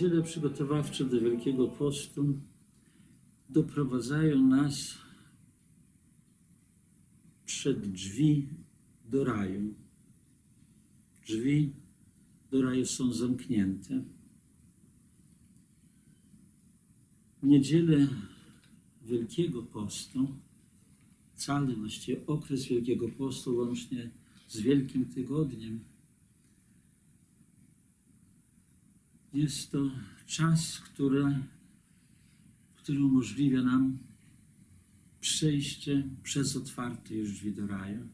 Niedziele przygotowawcze do Wielkiego Postu doprowadzają nas przed drzwi do raju. Drzwi do raju są zamknięte. Niedzielę Wielkiego Postu, cały właściwie okres Wielkiego Postu, łącznie z Wielkim Tygodniem, jest to czas, który, który umożliwia nam przejście przez otwarte już drzwi do raju.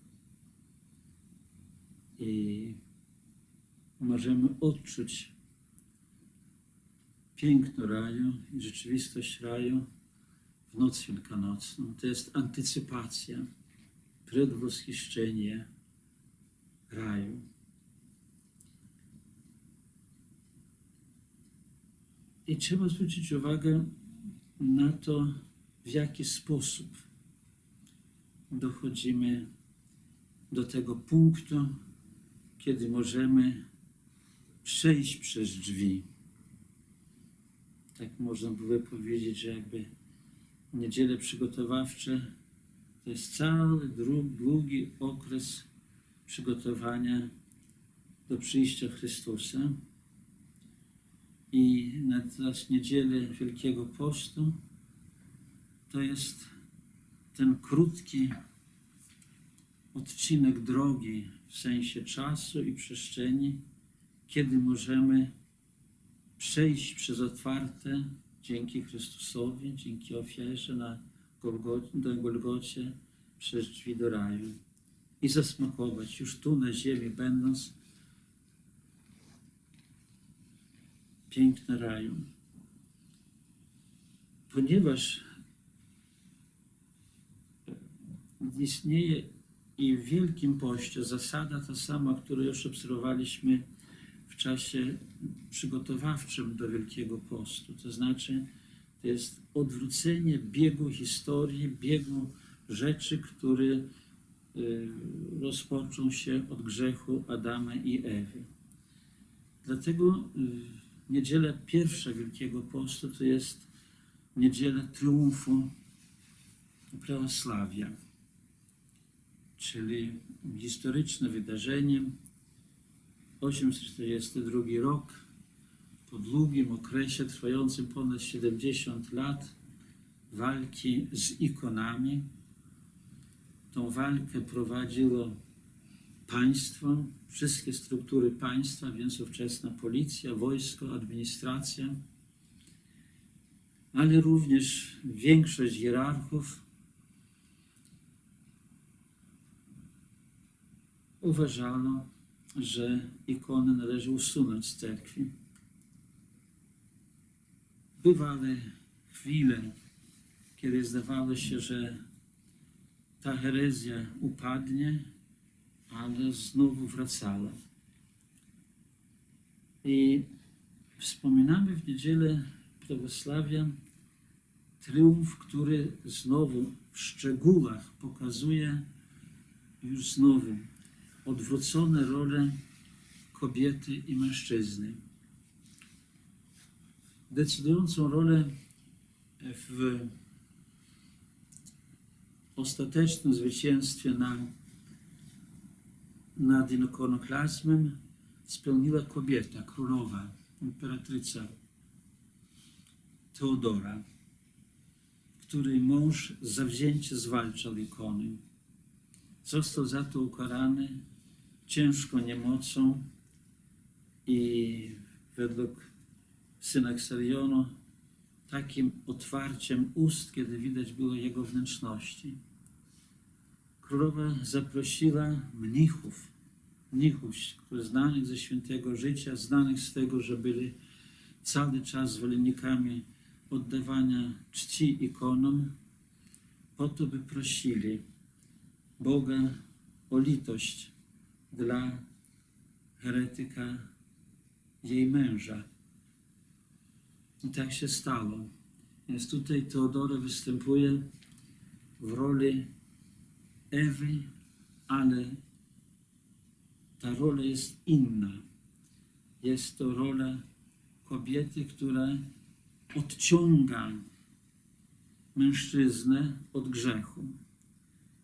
I możemy odczuć piękno raju i rzeczywistość raju w noc wielkanocną. To jest antycypacja, predwoschiszczenie raju. I trzeba zwrócić uwagę na to, w jaki sposób dochodzimy do tego punktu, kiedy możemy przejść przez drzwi. Tak można by powiedzieć, że jakby niedziele przygotowawcze to jest cały długi okres przygotowania do przyjścia Chrystusa. I na teraz niedzielę Wielkiego Postu to jest ten krótki odcinek drogi w sensie czasu i przestrzeni, kiedy możemy przejść przez otwarte dzięki Chrystusowi, dzięki ofierze na Golgo- na Golgocie przez drzwi do raju i zasmakować. Już tu na ziemi będąc piękne raju. Ponieważ istnieje i w Wielkim Poście zasada ta sama, którą już obserwowaliśmy w czasie przygotowawczym do Wielkiego Postu. To znaczy, to jest odwrócenie biegu historii, biegu rzeczy, które rozpoczął się od grzechu Adama i Ewy. Dlatego y, niedziela pierwsza Wielkiego Postu to jest niedziela triumfu prawosławia, czyli historyczne wydarzenie 842 rok, po długim okresie trwającym ponad 70 lat walki z ikonami. Tą walkę prowadziło państwo, wszystkie struktury państwa, więc ówczesna policja, wojsko, administracja, ale również większość hierarchów uważano, że ikony należy usunąć z cerkwi. Bywały chwile, kiedy zdawało się, że ta herezja upadnie, ale znowu wracała. I wspominamy w niedzielę prawosławia triumf, który znowu w szczegółach pokazuje już znowu odwrócone role kobiety i mężczyzny. Decydującą rolę w ostatecznym zwycięstwie na, nad ikonoklazmem spełniła kobieta, królowa, imperatrica Teodora, której mąż zawzięcie zwalczał ikony. Został za to ukarany ciężką niemocą i według syna Xerionu takim otwarciem ust, kiedy widać było jego wnętrzności. Królowa zaprosiła mnichów, mnichów, znanych ze świętego życia, znanych z tego, że byli cały czas zwolennikami oddawania czci ikonom, po to, by prosili Boga o litość dla heretyka jej męża. I tak się stało. Więc tutaj Teodora występuje w roli Ewy, ale ta rola jest inna. Jest to rola kobiety, która odciąga mężczyznę od grzechu.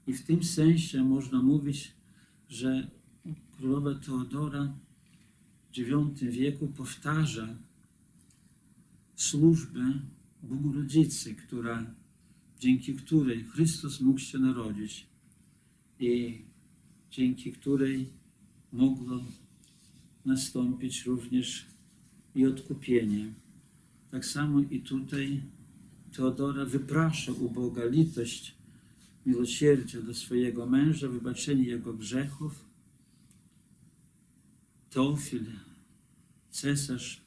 I w tym sensie można mówić, że królowa Teodora w IX wieku powtarza służbę Bogu Rodzicy, która, dzięki której Chrystus mógł się narodzić i dzięki której mogło nastąpić również i odkupienie. Tak samo i tutaj Teodora wyprasza u Boga litość, miłosierdzie do swojego męża, wybaczenie jego grzechów. Teofil, cesarz,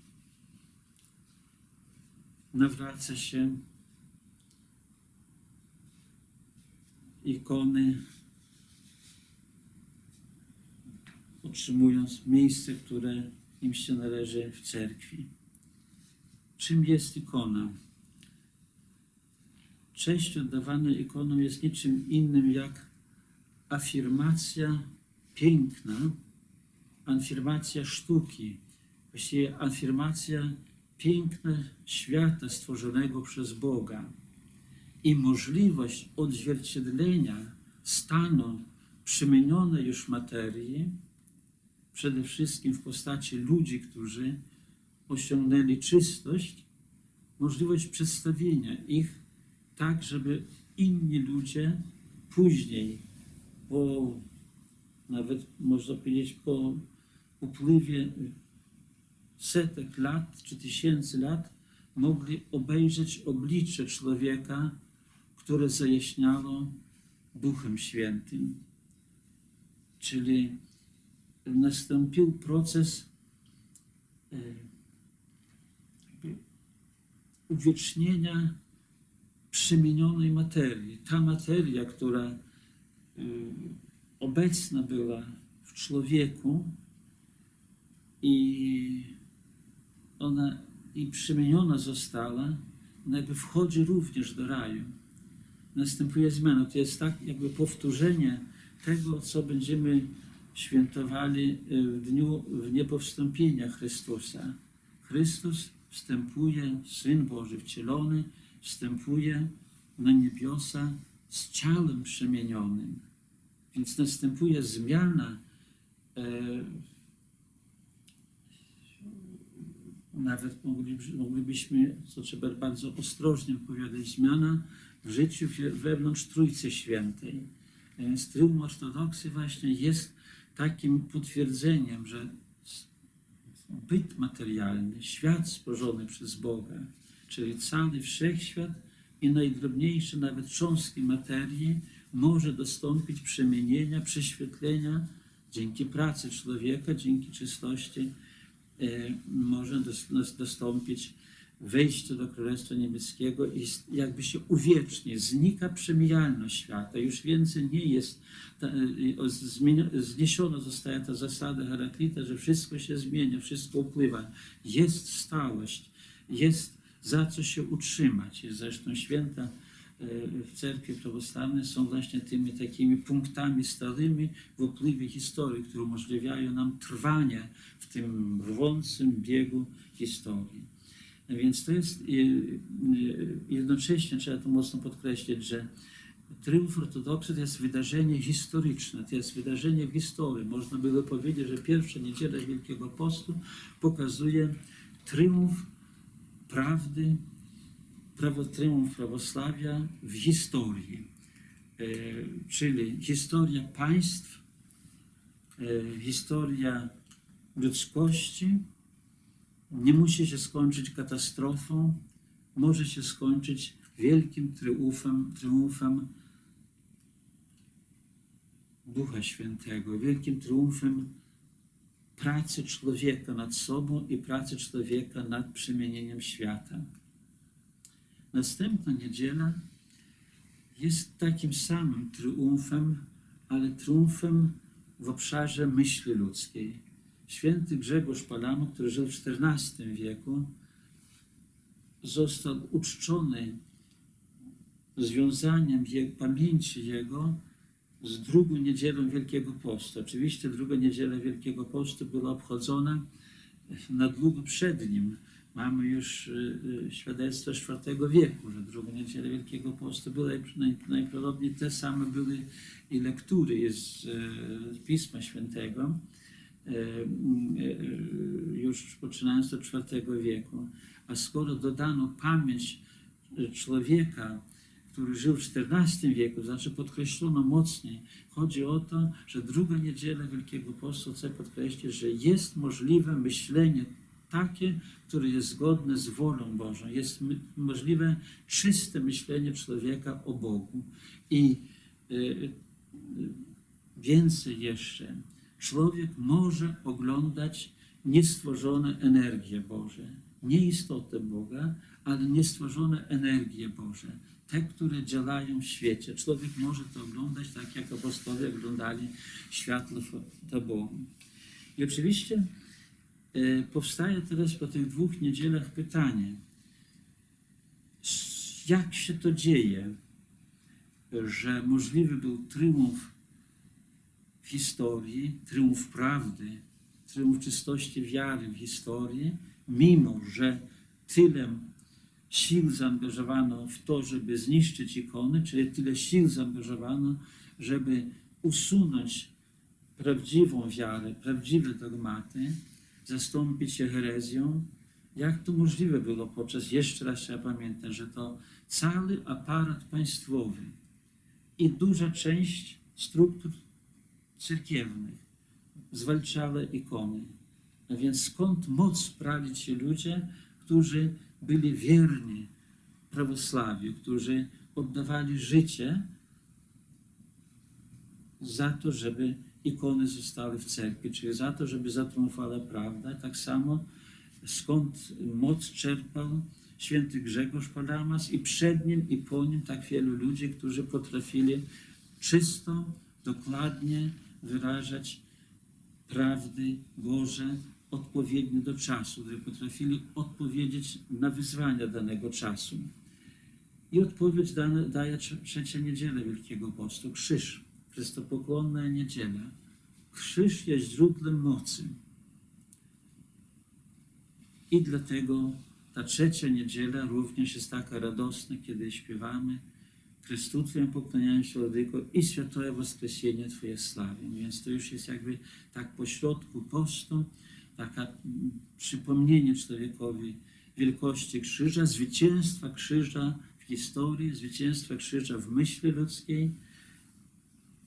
nawraca się ikony, otrzymując miejsce, które im się należy w cerkwi. Czym jest ikona? Cześć oddawana ikonom jest niczym innym jak afirmacja piękna, afirmacja sztuki, właściwie afirmacja piękna świata stworzonego przez Boga i możliwość odzwierciedlenia stanu przemienionej już materii, przede wszystkim w postaci ludzi, którzy osiągnęli czystość, możliwość przedstawienia ich tak, żeby inni ludzie później, po nawet można powiedzieć po upływie setek lat czy tysięcy lat, mogli obejrzeć oblicze człowieka, które zajaśniało Duchem Świętym. Czyli nastąpił proces e, uwiecznienia przemienionej materii. Ta materia, która y, obecna była w człowieku i ona i przemieniona została, ona jakby wchodzi również do raju. Następuje zmiana. To jest tak jakby powtórzenie tego, co będziemy świętowali y, w dniu w niepowstąpienia Chrystusa. Chrystus wstępuje, Syn Boży wcielony, wstępuje na niebiosa z ciałem przemienionym. Więc następuje zmiana, e, nawet mogliby, moglibyśmy, co trzeba bardzo ostrożnie opowiadać, zmiana w życiu we- wewnątrz Trójcy Świętej. Więc tryum ortodoksy właśnie jest takim potwierdzeniem, że byt materialny, świat stworzony przez Boga, czyli cały wszechświat i najdrobniejsze nawet cząstki materii może dostąpić przemienienia, prześwietlenia dzięki pracy człowieka, dzięki czystości e, może dos- dos- dostąpić wejście do Królestwa Niebieskiego i jakby się uwieczni, znika przemijalność świata. Już więcej nie jest, ta, zmienio- zniesiona zostaje ta zasada Heraklita, że wszystko się zmienia, wszystko upływa. Jest stałość, jest za co się utrzymać. Zresztą święta e, w cerkwi prawosławnej są właśnie tymi takimi punktami stałymi w upływie historii, które umożliwiają nam trwanie w tym rwącym biegu historii. Więc to jest e, e, jednocześnie, trzeba to mocno podkreślić, że Tryumf ortodoksy to jest wydarzenie historyczne, to jest wydarzenie w historii. Można by powiedzieć, że pierwsza niedziela Wielkiego Postu pokazuje triumf prawdy, prawo, triumf prawosławia w historii. E, czyli historia państw, e, historia ludzkości nie musi się skończyć katastrofą, może się skończyć wielkim triumfem, triumfem Ducha Świętego, wielkim triumfem pracy człowieka nad sobą i pracy człowieka nad przemienieniem świata. Następna niedziela jest takim samym triumfem, ale triumfem w obszarze myśli ludzkiej. Święty Grzegorz Palamo, który żył w XIV wieku, został uczczony związaniem je, pamięci jego z drugą niedzielą Wielkiego Postu. Oczywiście druga niedziela Wielkiego Postu była obchodzona na długo przed nim, mamy już y, y, świadectwo IV wieku, że druga niedziela Wielkiego Postu była najprawdopodobniej te same były i lektury z, y, Pisma Świętego, już poczynając od IV wieku. A skoro dodano pamięć y, człowieka, który żył w XIV wieku, znaczy podkreślono mocniej, chodzi o to, że druga niedziela Wielkiego Postu chce podkreślić, że jest możliwe myślenie takie, które jest zgodne z wolą Bożą. Jest możliwe czyste myślenie człowieka o Bogu. I y, y, więcej jeszcze, człowiek może oglądać niestworzone energie Boże, nie istotę Boga, ale niestworzone energie Boże, te, które działają w świecie. Człowiek może to oglądać tak, jak apostołowie oglądali światło Bogu. I oczywiście e, powstaje teraz po tych dwóch niedzielach pytanie, jak się to dzieje, że możliwy był triumf historii, triumf prawdy, triumf czystości wiary w historii, mimo że tyle sił zaangażowano w to, żeby zniszczyć ikony, czyli tyle sił zaangażowano, żeby usunąć prawdziwą wiarę, prawdziwe dogmaty, zastąpić je herezją. Jak to możliwe było podczas, jeszcze raz trzeba pamiętać, że to cały aparat państwowy i duża część struktur cerkiewnych zwalczały ikony. A więc skąd moc prawić się ludzie, którzy byli wierni prawosławiu, którzy oddawali życie za to, żeby ikony zostały w cerkwi, czyli za to, żeby zatriumfowała prawda. Tak samo skąd moc czerpał święty Grzegorz Palamas i przed nim i po nim tak wielu ludzi, którzy potrafili czysto, dokładnie wyrażać prawdy Boże odpowiednie do czasu, którzy potrafili odpowiedzieć na wyzwania danego czasu. I odpowiedź dane, daje trze- trzecia niedziela Wielkiego Postu, krzyż, chrystopoklonna niedziela. Krzyż jest źródłem mocy. I dlatego ta trzecia niedziela również jest taka radosna, kiedy śpiewamy Chrystu pokłaniają się, Władyko, i świętoje Woskresienie Twoje sławię. Więc to już jest jakby tak pośrodku postu, taka mm, przypomnienie człowiekowi wielkości krzyża, zwycięstwa krzyża w historii, zwycięstwa krzyża w myśli ludzkiej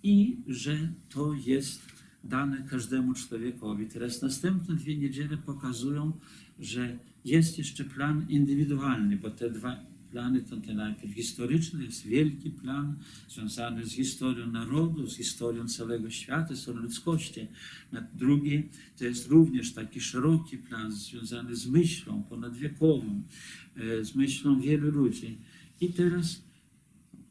i że to jest dane każdemu człowiekowi. Teraz następne dwie niedziele pokazują, że jest jeszcze plan indywidualny, bo te dwa plany to ten najpierw historyczny, jest wielki plan związany z historią narodu, z historią całego świata, z historią ludzkości. A drugi to jest również taki szeroki plan związany z myślą ponadwiekową, e, z myślą wielu ludzi. I teraz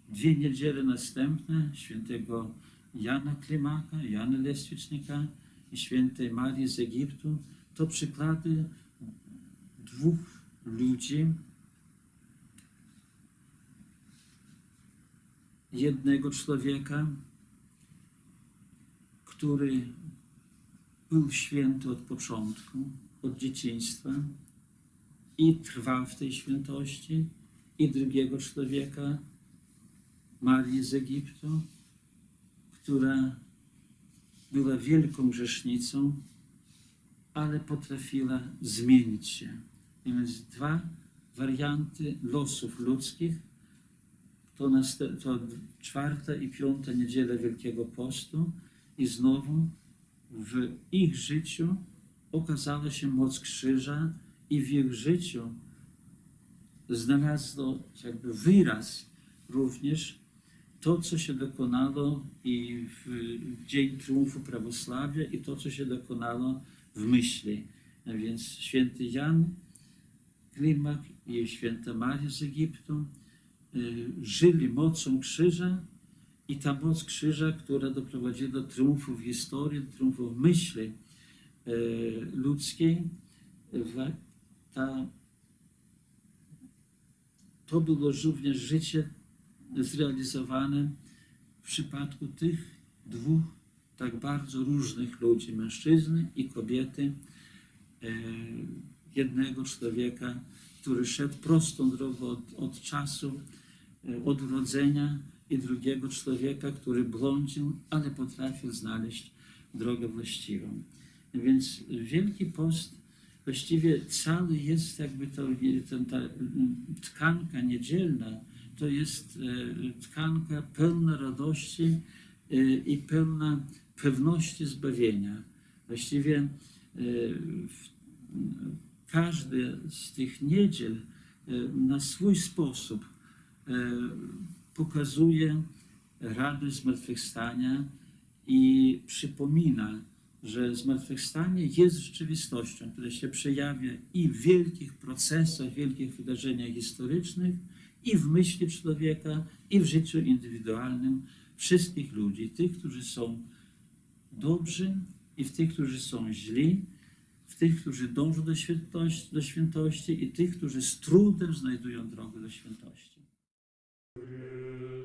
dwie niedziele następne świętego Jana Klimaka, Jana Lestwicznika i świętej Marii z Egiptu to przykłady dwóch ludzi, jednego człowieka, który był święty od początku, od dzieciństwa i trwał w tej świętości, i drugiego człowieka, Marii z Egiptu, która była wielką grzesznicą, ale potrafiła zmienić się. Więc dwa warianty losów ludzkich, to, to czwarta i piąta niedziela Wielkiego Postu i znowu w ich życiu okazała się moc krzyża i w ich życiu znalazło jakby wyraz również to, co się dokonało i w, dzień triumfu prawosławia i to, co się dokonało w myśli. A więc święty Jan Klimak i święta Maria z Egiptu żyli mocą krzyża i ta moc krzyża, która doprowadziła do triumfu w historii, triumfu w myśli y, ludzkiej, ta, to było również życie zrealizowane w przypadku tych dwóch tak bardzo różnych ludzi, mężczyzny i kobiety, e, jednego człowieka, który szedł prostą drogą od, od czasu, e, od urodzenia i drugiego człowieka, który błądził, ale potrafił znaleźć drogę właściwą. Więc Wielki Post właściwie cały jest jakby to, ta tkanka niedzielna, to jest e, tkanka pełna radości e, i pełna pewności zbawienia. Właściwie każdy z tych niedziel na swój sposób pokazuje radość zmartwychwstania i przypomina, że zmartwychwstanie jest rzeczywistością, która się przejawia i w wielkich procesach, wielkich wydarzeniach historycznych, i w myśli człowieka, i w życiu indywidualnym wszystkich ludzi, tych, którzy są dobrzy, i w tych, którzy są źli, w tych, którzy dążą do świętości, do świętości i tych, którzy z trudem znajdują drogę do świętości. Chrystus